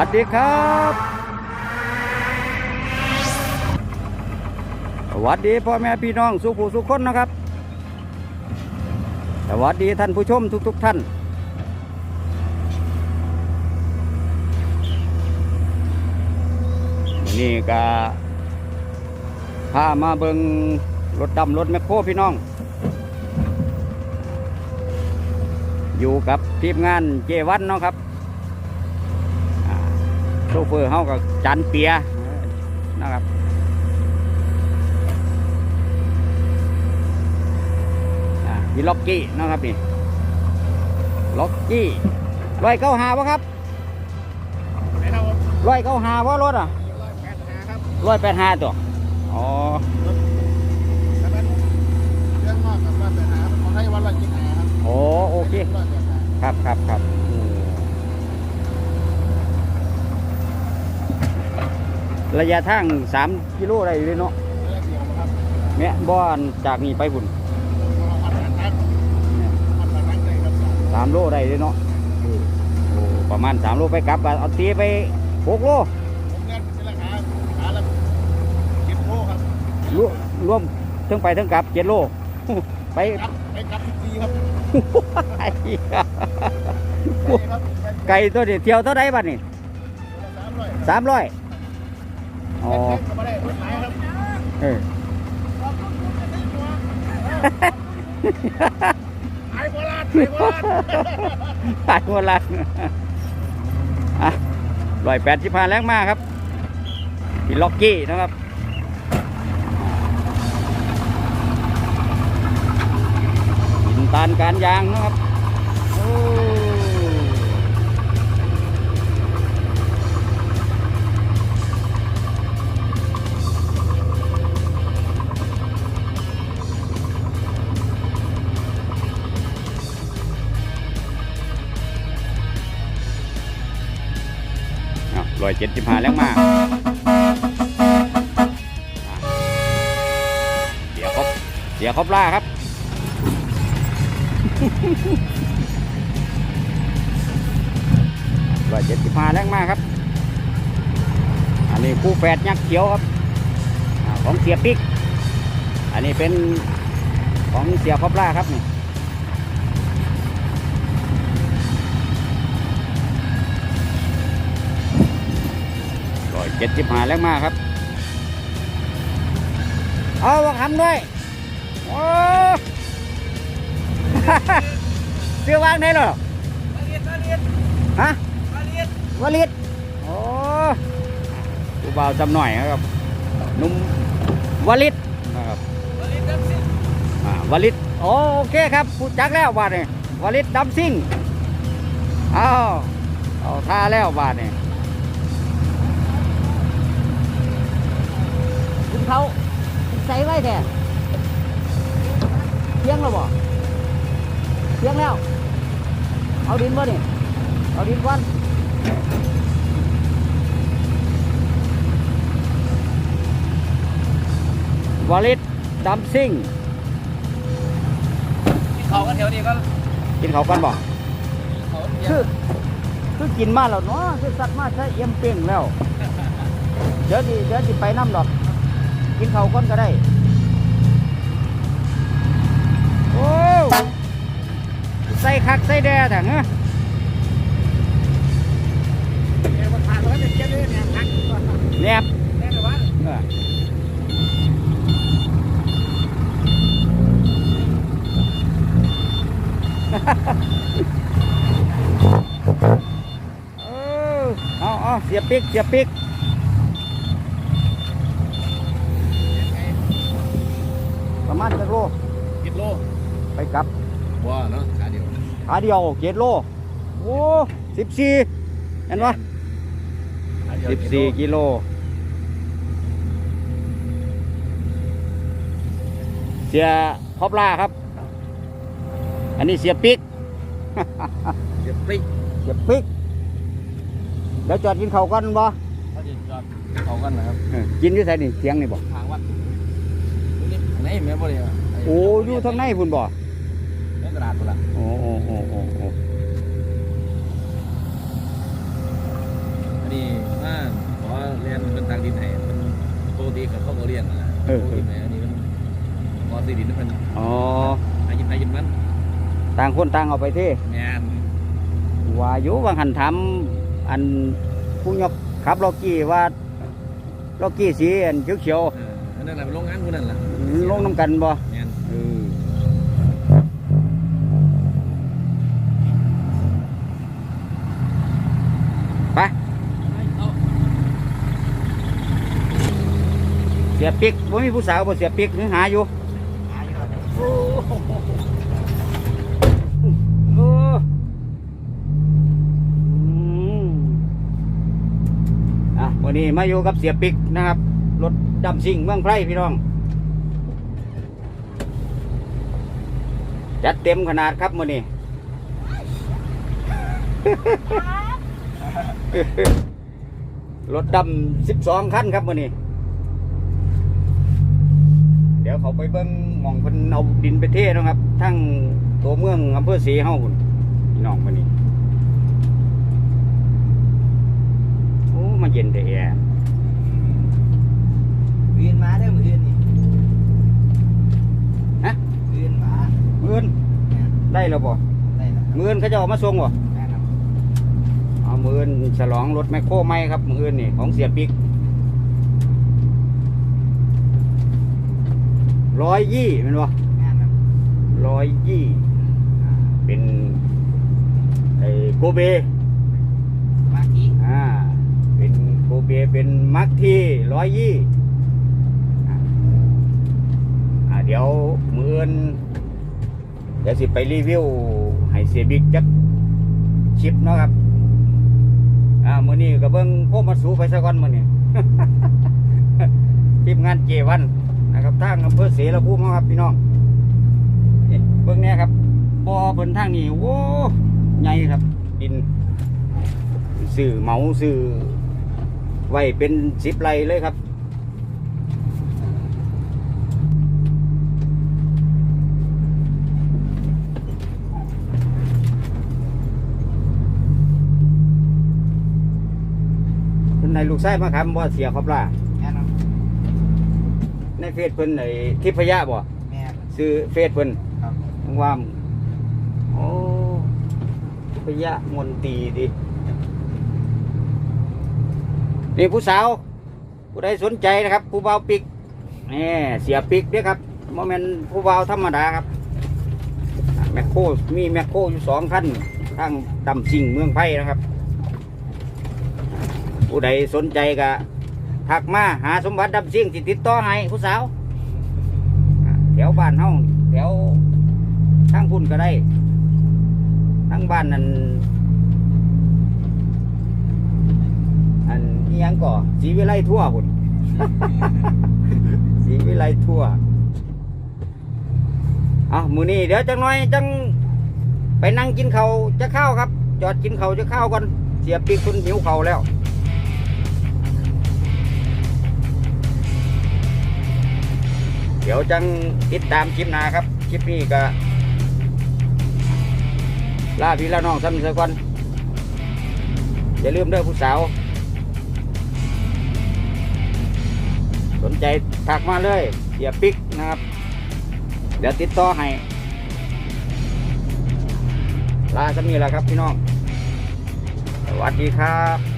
วัสดีครับ สวัสดีพ่อแม่พี่น้องสุขูสุขคนนะครับ สวัสดีท่านผู้ชมทุก ๆทท่าน นี่ก็พามาเบิงรถดำรถแมคโครพี่น้อง อยู่กับทีมงานเจวันเนาะครับ โชเฟอร์เฮากับจันเปียนะครับอ่าพี่ล็อกกี้เนาะครับนี่ล็อกกี้ร้อยเก้าหาวะครับไหนครับผมร้อยเก้าหาวะรถอะร้อยแปดหาครับร้อยแปดห้าตัวอ๋อแล้วเป็นเรื่องมากกับร้อยแปดหาครับของไทยวันร้อยเจ็ดหาครับโอ้โอเคร้อยแปดหาครับครับครับอืม ระยะทางสามกิโลได้อยู่เลยเนาะระยะเดียวนะครับเนี่ยบ้านจากนี่ไปบุญเราพันแปดหาพันแปดหาใจครับสามโลได้เลยเนาะโอ้ประมาณสามโลไปกลับก็เอาตีไปหกโลผมเงินเป็นราคาขาละเจ็ดโลครับรวมรวมทั้งไปทั้งกลับเจ็ดโลไปครับไปกลับสิบสี่ครับไอ้เหี้ยไปครับไก่ตัวเดียวเที่ยวเท่าไรบ้านี่สามร้อยสามร้อย อ๋อก็ไม่ได้รถไหนครับเออไอ้โบราณไอ้โบราณตายหมดละอะร้อยแปดสิบห้าแรงมากครับพี่ล็อกกี้นะครับหินตานการยางนะครับโอ้ อยเจ็ดสิบห้าแรงมากเสียครบเสียครบล่าครับ ร้อยเจ็ดสิบห้าแรงมากครับ อันนี้คู่แฝดยักษ์เขียวครับของเสียปิกอันนี้เป็นของเสียครบล่าครับนี่ เจ็ดสิบห้าแรงมากครับ เอาวังคำด้วยโอ้เสื้อวางได้เหรอฮะวลิดโอ้ผู้บ่าวจำหน่อยนะครับหนุ่มวลิดนะครับอ่าวลิดโอโอเคครับพูดจักแล้วบาทนี่วลิดดำซิ่งเอาเอาท่าแล้วบาทนี่คุ ไว้แท้เที่ยงแล้วบ่เที่ยงแล้ว เอาดินบ่นี่เอาดินก่อนวาลิดดัมซิ่งเขากันแถวนี้ก็กินเขาวกันบ่เขาคือคือกินมาแล้วเนาะคือสัตว์มาใช้เอี่ยมเป้งแล้ว เดี๋ยวดิเดี๋ยวดิไปน้ำดอก กินเขาวก่อนก็ได้ ใส่คักใส่แด่แต่เนอะเอวขาดแล้วจะเจ็บเลยเนี่ยหักก่อนแนบแน่นอนว่าเออเออเอาเอาเสียบปิกเสียบปิกประมาณจะโลกิโล ไปกลับว้าเนาะ ขาเดียวขาเดียวเจ็ดโล โอ้สิบสี่เห็นปะสิบสี่กิโล เสียพอบล่าครับ อันนี้เสียปิกเจ็บปริ๊กเสียปิก แล้วจอดกินข้าวกันบ่เขาจะจอดเขากันนะครับเออกินอยู่ไสนี่เสียงนี่บ่ทางวัดนี่ไหนแม่บ่ได้โอ้อยู่ทางในพุ่นบ่าตุละโอ้โหโอ้โหนนี้ว่าขอเรียนเป็นทางดินไหนมันปกติกับเขาก็เรียนนะปกติไหนอันนี้มันขอสีดินนี่มันอ๋ออายุอายุมันต่างคนต่างเอาไปที่งานว่าอยู่บางหันทำอันผู้ยกขับโลกี้ว่าโลกี้สีอันเขียวเขียวนั้นแหละลงงานคนนั่นแหละรงน้ำกันบ่ เสียปิกบ่มีผู้สาวบ่เสียปิกหรือหาอยู่โอ้โอ้อืมอะวันนี้มาอยู่กับเสียปิกนะครับ รถดำซิ่งเมืองไพรพี่น้อง จัดเต็มขนาดครับมื่อนี้รถดำสิบสองคันครับมื่อนี้ ดี๋ยวเขาไปเบิ้งหมองเพิ่นเอาดินไปเทนะครับ ทั้งตัวเมืองอำเภอศรีเฮาพุ่นพี่น้องมื่อนี้โอ้มาเย็นแต่แอร์วีนมาได้อมืออื่นนี่ฮะวีนมามื้อนได้แล้วบ่ได้แล้วครับมื้อนเขาจะเอามาส่งบ่ได้แล้วเอามื้อนฉลองรถแมคโครใหม่ครับมื้อนนี่ของเสียปิก ร้อยยี่เป็นบ่งานครับร้อยยี่อ่าเป็นไอ้โกเบมากี้อ่าเป็นโกเบเป็นมักที่ร้อยยี่อ่าอ่าเดี๋ยวมืออนเดี๋ยวสิไปรีวิวให้เสียบิ๊กจักชิปเนาะครับอ่ามือนี้ก็เบิ้งโคมาสูไปซะก่อนมือนี้ ทีมงานเจวันนะครับ ทางอำเภอเสรภูมิเนาครับพี่น้องเบิ้งนี่ครับบ่อเพิ่นทางนี้โอ้ใหญ่ครับ ดินสื่อเมาสื่อไว้เป็นสิบไรเลยครับเพิ่นในลูกไส้มาคำบ่เสียครอบล่างานครับ ในเฟซเพิ่นไอ้ทิพยะบ่แม่ซื้อเฟซเพิ่นครับว่าโอ้ทิพยะมนตรีดินี่ผู้สาว ผู้ใดสนใจนะครับ ผู้บ่าวปิกนี่เสียปิกเด้อครับโมเมนผู้บ่าวธรรมดาครับอะแมคโครมีแมคโครอยู่สองคันทางดำสิ่งเมืองไผ่นะครับ ผู้ใดสนใจก็ ทักมาหาสมบัติดำสิ่งสิติดต่อให้ผู้สาวแถวบ้านเฮาแถวทางพุ่นก็ได้ทางบ้านนั้นอันนี้ยังก่อสีวิไลทั่วพุ่นสีวิไลทั่วเอามือนี้เดี๋ยวจังน้อยจังไปนั่งกินเขาจะเข้าวครับ จอดกินเขาจะเข้าวก่อนเสียปีกคุณหิวเขาแล้ว ดี๋ยวจังติดตามคลิปหน้าครับ คลิปนี้ก็ลาพี่ละน้องซ้ำเสียก่อนอย่าลืมเด้อผู้สาว สนใจทักมาเลยเสียปิกนะครับ เดี๋ยวติดต่อให้ ลาสมีแหละครับพี่น้อง สวัสดีครับ